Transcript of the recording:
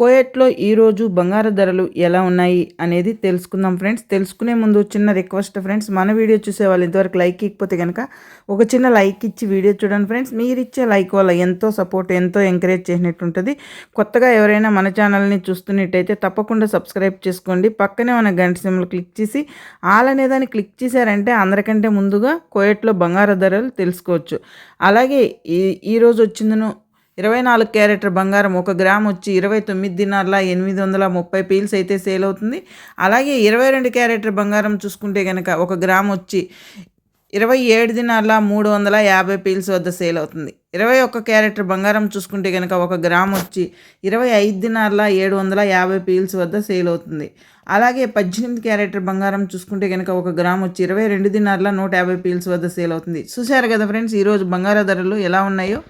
కోయట్లో ఈరోజు బంగారు ధరలు ఎలా ఉన్నాయి అనేది తెలుసుకుందాం ఫ్రెండ్స్. తెలుసుకునే ముందు చిన్న రిక్వెస్ట్ ఫ్రెండ్స్. మన వీడియో చూసే వాళ్ళు ఇంతవరకు లైక్ ఇకపోతే కనుక ఒక చిన్న లైక్ ఇచ్చి వీడియో చూడండి ఫ్రెండ్స్. మీరు ఇచ్చే లైక్ వల్ల ఎంతో సపోర్ట్ ఎంతో ఎంకరేజ్ చేసినట్టు ఉంటుంది. కొత్తగా ఎవరైనా మన ఛానల్ని చూస్తున్నట్టయితే తప్పకుండా సబ్స్క్రైబ్ చేసుకోండి. పక్కనే మన గంట సింబల్ క్లిక్ చేసి ఆల్ అనే దాన్ని క్లిక్ చేశారంటే అందరికంటే ముందుగా కోయట్లో బంగారు ధరలు తెలుసుకోవచ్చు. అలాగే ఈ ఈరోజు వచ్చిందను ఇరవై నాలుగు క్యారెటర్ బంగారం ఒక గ్రామ్ వచ్చి ఇరవై తొమ్మిది దినార్ల ఎనిమిది వందల ముప్పై పీల్స్ అయితే సేల్ అవుతుంది. అలాగే ఇరవై రెండు క్యారెటర్ బంగారం చూసుకుంటే కనుక ఒక గ్రామ్ వచ్చి ఇరవై ఏడు దినార్ల మూడు వందల యాభై పీల్స్ వద్ద సేల్ అవుతుంది. ఇరవై ఒక్క క్యారెట్ బంగారం చూసుకుంటే కనుక ఒక గ్రామ్ వచ్చి ఇరవై ఐదు దినార్ల ఏడు వందల యాభై పీల్స్ వద్ద సేల్ అవుతుంది. అలాగే పద్దెనిమిది క్యారెట్ బంగారం చూసుకుంటే కనుక ఒక గ్రామ్ వచ్చి ఇరవై రెండు దినార్ల నూట యాభై పీల్స్ వద్ద సేల్ అవుతుంది. చూశారు కదా ఫ్రెండ్స్ ఈరోజు బంగారు ధరలు ఎలా ఉన్నాయో?